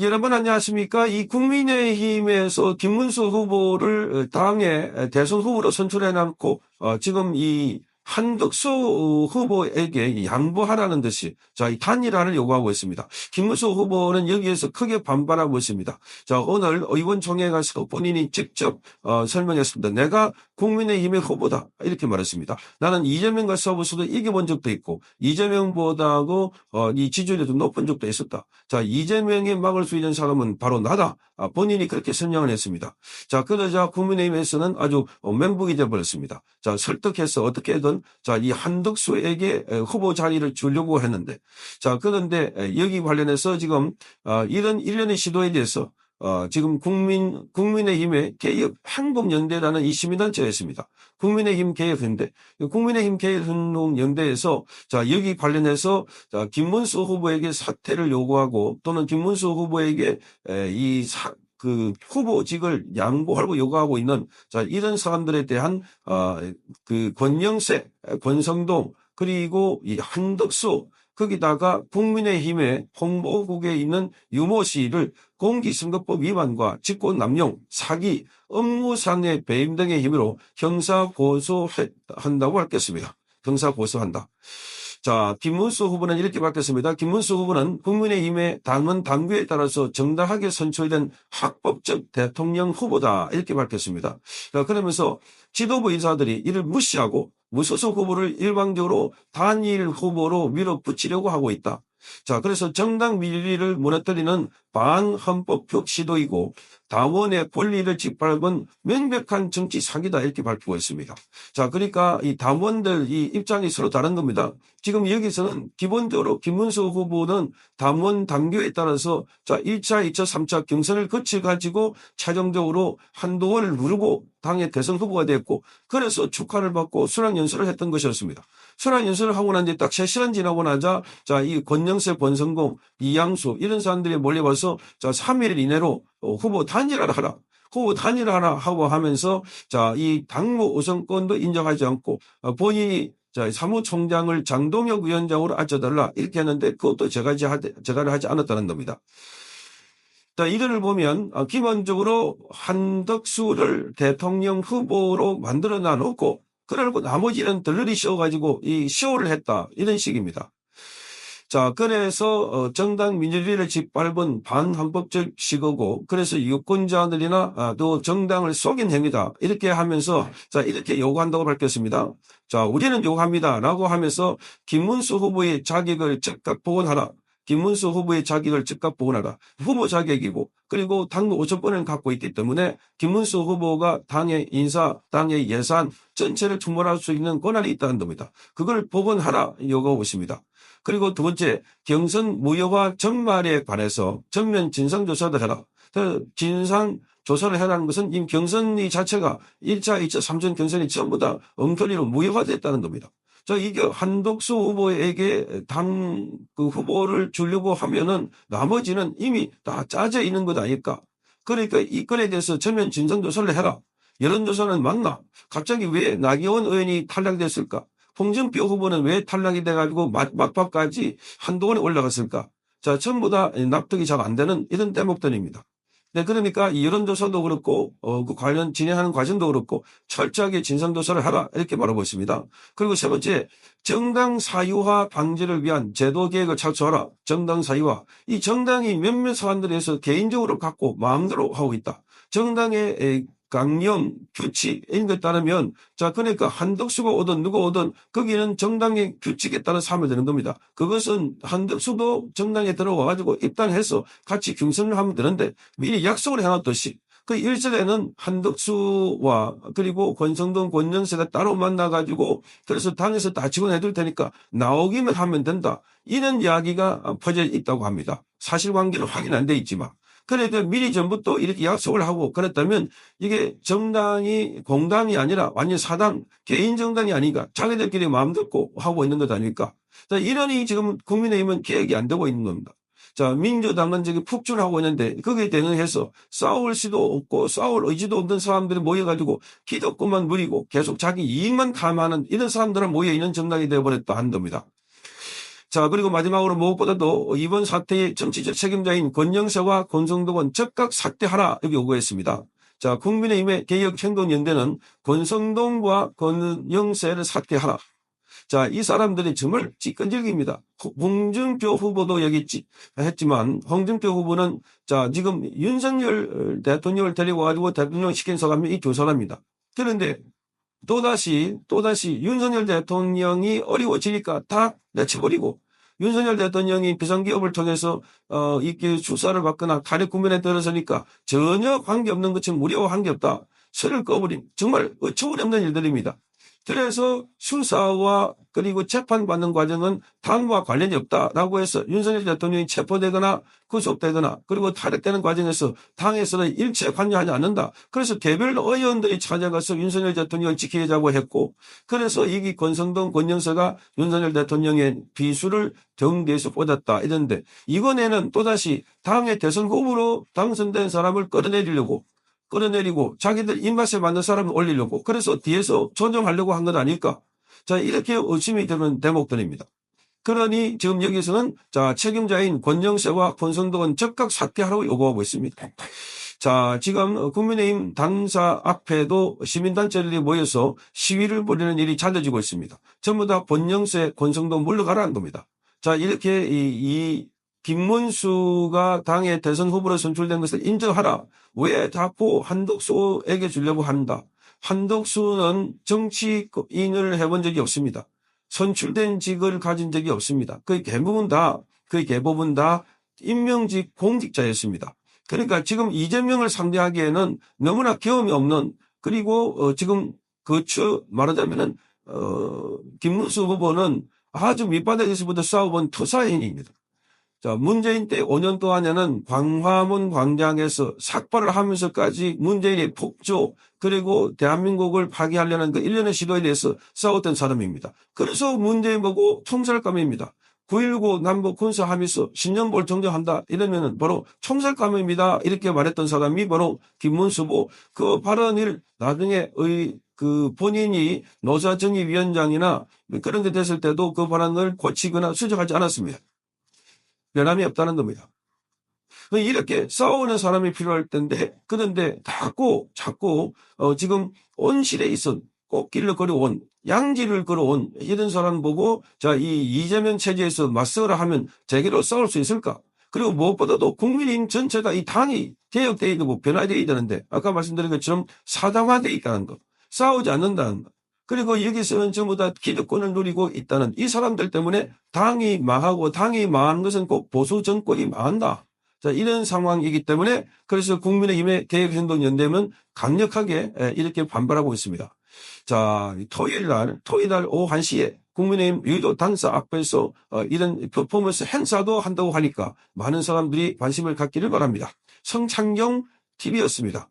여러분 안녕하십니까? 이 국민의힘에서 김문수 후보를 당의 대선 후보로 선출해 놓고 어, 지금 이 한덕수 후보에게 양보하라는 듯이 자, 이 단일화를 요구하고 있습니다. 김문수 후보는 여기에서 크게 반발하고 있습니다. 자, 오늘 의원총회에 가서 본인이 직접 어, 설명했습니다. 내가 국민의힘의 후보다 이렇게 말했습니다. 나는 이재명과 싸워서도 이겨본 적도 있고 이재명보다도 어, 이 지지율이 더 높은 적도 있었다. 자, 이재명이 막을 수 있는 사람은 바로 나다. 아, 본인이 그렇게 설명을 했습니다. 자, 그러자 국민의힘에서는 아주 어, 멘붕이 되어버렸습니다. 자, 설득해서 어떻게든 자, 이 한덕수에게 에, 후보 자리를 주려고 했는데 자, 그런데 에, 여기 관련해서 지금 어, 이런 일련의 시도에 대해서 어, 지금 국민, 국민의힘의 개혁 행복연대라는 이 시민단체가 있습니다. 국민의힘 개혁연대. 국민의힘 개혁운동연대에서 자, 여기 관련해서 자, 김문수 후보에게 사퇴를 요구하고 또는 김문수 후보에게 에, 이 사, 그 후보직을 양보하고 요구하고 있는 자, 이런 사람들에 대한 어, 그 권영세, 권성동 그리고 이 한덕수 거기다가 국민의힘의 홍보국에 있는 유모 씨를 공직선거법 위반과 직권남용, 사기, 업무상의 배임 등의 혐의로 형사 고소한다고 밝혔습니다. 형사 고소한다. 자, 김문수 후보는 이렇게 밝혔습니다. 김문수 후보는 국민의힘의 당원 당규에 따라서 정당하게 선출된 합법적 대통령 후보다 이렇게 밝혔습니다. 자, 그러면서 지도부 인사들이 이를 무시하고 무소속 후보를 일방적으로 단일 후보로 밀어붙이려고 하고 있다. 자, 그래서 정당 민주주의를 무너뜨리는 반헌법적 시도이고 당원의 권리를 짓밟은 명백한 정치 사기다 이렇게 발표가 있습니다. 자, 그러니까 이 당원들 이 입장이 서로 다른 겁니다. 지금 여기서는 기본적으로 김문수 후보는 당원 당규에 따라서 자, 1차, 2차, 3차 경선을 거쳐 가지고 최종적으로 한동원을 누르고 당의 대선 후보가 됐고 그래서 축하를 받고 수락연설을 했던 것이었습니다. 수락연설을 하고 난 뒤에 딱 3시간 지나고 나자 자, 이 권영세, 권성공, 이양수 이런 사람들이 몰려와서 자, 3일 이내로 어, 후보 단일화를 하라. 후보 단일화하라 하고 하면서 자, 이 당무 우선권도 인정하지 않고 어, 본인이 자, 사무총장을 장동혁 위원장으로 앉혀달라 이렇게 했는데 그것도 제가 제가 하지 않았다는 겁니다. 자, 이거를 보면 어, 기본적으로 한덕수를 대통령 후보로 만들어 놔놓고 그러고 나머지는 덜러리 씌워가지고 이 쇼를 했다 이런 식입니다. 자, 그래서 어, 정당 민주주의를 짓밟은 반헌법적 시거고 그래서 유권자들이나 아, 또 정당을 속인 행위다 이렇게 하면서 자 이렇게 요구한다고 밝혔습니다. 자, 우리는 요구합니다라고 하면서 김문수 후보의 자격을 즉각 복원하라. 김문수 후보의 자격을 즉각 복원하라. 후보 자격이고 그리고 당무 5천번을 갖고 있기 때문에 김문수 후보가 당의 인사, 당의 예산 전체를 충분할 수 있는 권한이 있다는 겁니다. 그걸 복원하라 요구하고 있습니다. 그리고 두 번째 경선 무효화 전말에 관해서 전면 진상조사도 해라. 그 진상 조사를 해라는 것은 이 경선이 자체가 1차, 2차, 3전 경선이 전부 다 엉터리로 무효화됐다는 겁니다. 자, 이게 한덕수 후보에게 당 그 후보를 주려고 하면은 나머지는 이미 다 짜져 있는 것 아닐까. 그러니까 이 건에 대해서 전면 진상조사를 해라. 여론조사는 맞나? 갑자기 왜 나기원 의원이 탈락됐을까? 홍준표 후보는 왜 탈락이 돼가지고 막박까지 한동안에 올라갔을까? 자, 전부 다 납득이 잘 안 되는 이런 대목들입니다. 네, 그러니까 이 여론조사도 그렇고, 어, 그 관련 진행하는 과정도 그렇고, 철저하게 진상조사를 하라. 이렇게 말하고 있습니다. 그리고 세 번째, 정당 사유화 방지를 위한 제도 계획을 착수하라. 정당 사유화. 이 정당이 몇몇 사람들에서 개인적으로 갖고 마음대로 하고 있다. 정당의 강령, 규칙 이런 것에 따르면 자 그러니까 한덕수가 오든 누가 오든 거기는 정당의 규칙에 따라 삼면 되는 겁니다. 그것은 한덕수도 정당에 들어와 가지고 입당해서 같이 경선을 하면 되는데 미리 약속을 해놨듯이 그 일전에는 한덕수와 그리고 권성동 권영세가 따로 만나가지고 그래서 당에서 다 지원해둘 테니까 나오기만 하면 된다. 이런 이야기가 퍼져 있다고 합니다. 사실관계는 확인 안 돼 있지만. 그래도 미리 전부터 이렇게 약속을 하고 그랬다면 이게 정당이 공당이 아니라 완전 사당 개인 정당이 아니까 자기들끼리 마음 듣고 하고 있는 것 아닙니까? 자, 이러니 지금 국민의힘은 계획이 안 되고 있는 겁니다. 자, 민주당은 지금 폭주하고 있는데 거기에 대응해서 싸울 수도 없고 싸울 의지도 없는 사람들이 모여가지고 기득권만 누리고 계속 자기 이익만 탐하는 이런 사람들은 모여있는 정당이 되어버렸다 한 겁니다. 자, 그리고 마지막으로 무엇보다도 이번 사태의 정치적 책임자인 권영세와 권성동은 즉각 사퇴하라 이렇게 요구했습니다. 자, 국민의힘의 개혁행동연대는 권성동과 권영세를 사퇴하라. 자, 이 사람들이 정말 찌끈질깁니다. 홍준표 후보도 여기 했지만, 홍준표 후보는, 자, 지금 윤석열 대통령을 데리고 가지고 대통령 시킨 사람이 이 두 사람입니다. 그런데, 또다시, 또다시 윤석열 대통령이 어려워지니까 다 내쳐버리고, 윤석열 대통령이 비상기업을 통해서, 어, 이렇게 수사를 받거나 탄핵 국면에 들어서니까 전혀 관계없는 것처럼 무료한 게 없다. 설을 꺼버린, 정말 어처구니없는 일들입니다. 그래서 수사와 그리고 재판받는 과정은 당과 관련이 없다라고 해서 윤석열 대통령이 체포되거나 구속되거나 그리고 탈핵되는 과정에서 당에서는 일체 관여하지 않는다. 그래서 개별 의원들이 찾아가서 윤석열 대통령을 지키자고 했고 그래서 이기 권성동 권영서가 윤석열 대통령의 비수를 경대에서 뽑았다 이런데 이번에는 또다시 당의 대선 후보로 당선된 사람을 끌어내리려고 끌어내리고 자기들 입맛에 맞는 사람을 올리려고 그래서 뒤에서 조정하려고 한 건 아닐까. 자, 이렇게 의심이 드는 대목들입니다. 그러니 지금 여기서는 자, 책임자인 권영세와 권성동은 즉각 사퇴하라고 요구하고 있습니다. 자, 지금 국민의힘 당사 앞에도 시민단체들이 모여서 시위를 벌이는 일이 잦아지고 있습니다. 전부 다 권영세, 권성동 물러가라는 겁니다. 자, 이렇게 이, 이 김문수가 당의 대선 후보로 선출된 것을 인정하라. 왜 자꾸 한덕수에게 주려고 한다. 한덕수는 정치인을 해본 적이 없습니다. 선출된 직을 가진 적이 없습니다. 그 대부분 다, 그 대부분 다 임명직 공직자였습니다. 그러니까 지금 이재명을 상대하기에는 너무나 경험이 없는 그리고 어 지금 그처 말하자면은 어 김문수 후보는 아주 밑바닥에서부터 싸워본 투사인입니다. 자, 문재인 때 5년 동안에는 광화문 광장에서 삭발을 하면서까지 문재인의 폭조 그리고 대한민국을 파괴하려는 그 일련의 시도에 대해서 싸웠던 사람입니다. 그래서 문재인 보고 총살감입니다. 9.19 남북 군사하면서 신년볼 정정한다 이러면은 바로 총살감입니다. 이렇게 말했던 사람이 바로 김문수고 그 발언을 나중에 의, 그 본인이 노사정의위원장이나 그런 데 됐을 때도 그 발언을 고치거나 수정하지 않았습니다. 변함이 없다는 겁니다. 이렇게 싸우는 사람이 필요할 텐데 그런데 자꾸 자꾸 어 지금 온실에 있어 꽃길을 걸어온 양지를 걸어온 이런 사람 보고 자 이 이재명 체제에서 맞서라 하면 제대로 싸울 수 있을까? 그리고 무엇보다도 국민인 전체가 이 당이 개혁되어 있고 변화되어 있다는데 아까 말씀드린 것처럼 사당화되어 있다는 것 싸우지 않는다는 것 그리고 여기서는 전부 다 기득권을 누리고 있다는 이 사람들 때문에 당이 망하고 당이 망한 것은 꼭 보수 정권이 망한다. 자, 이런 상황이기 때문에 그래서 국민의힘의 개혁행동연대는 강력하게 이렇게 반발하고 있습니다. 자, 토요일 날, 토요일 날 오후 1시에 국민의힘 유도 당사 앞에서 어, 이런 퍼포먼스 행사도 한다고 하니까 많은 사람들이 관심을 갖기를 바랍니다. 성창경 TV였습니다.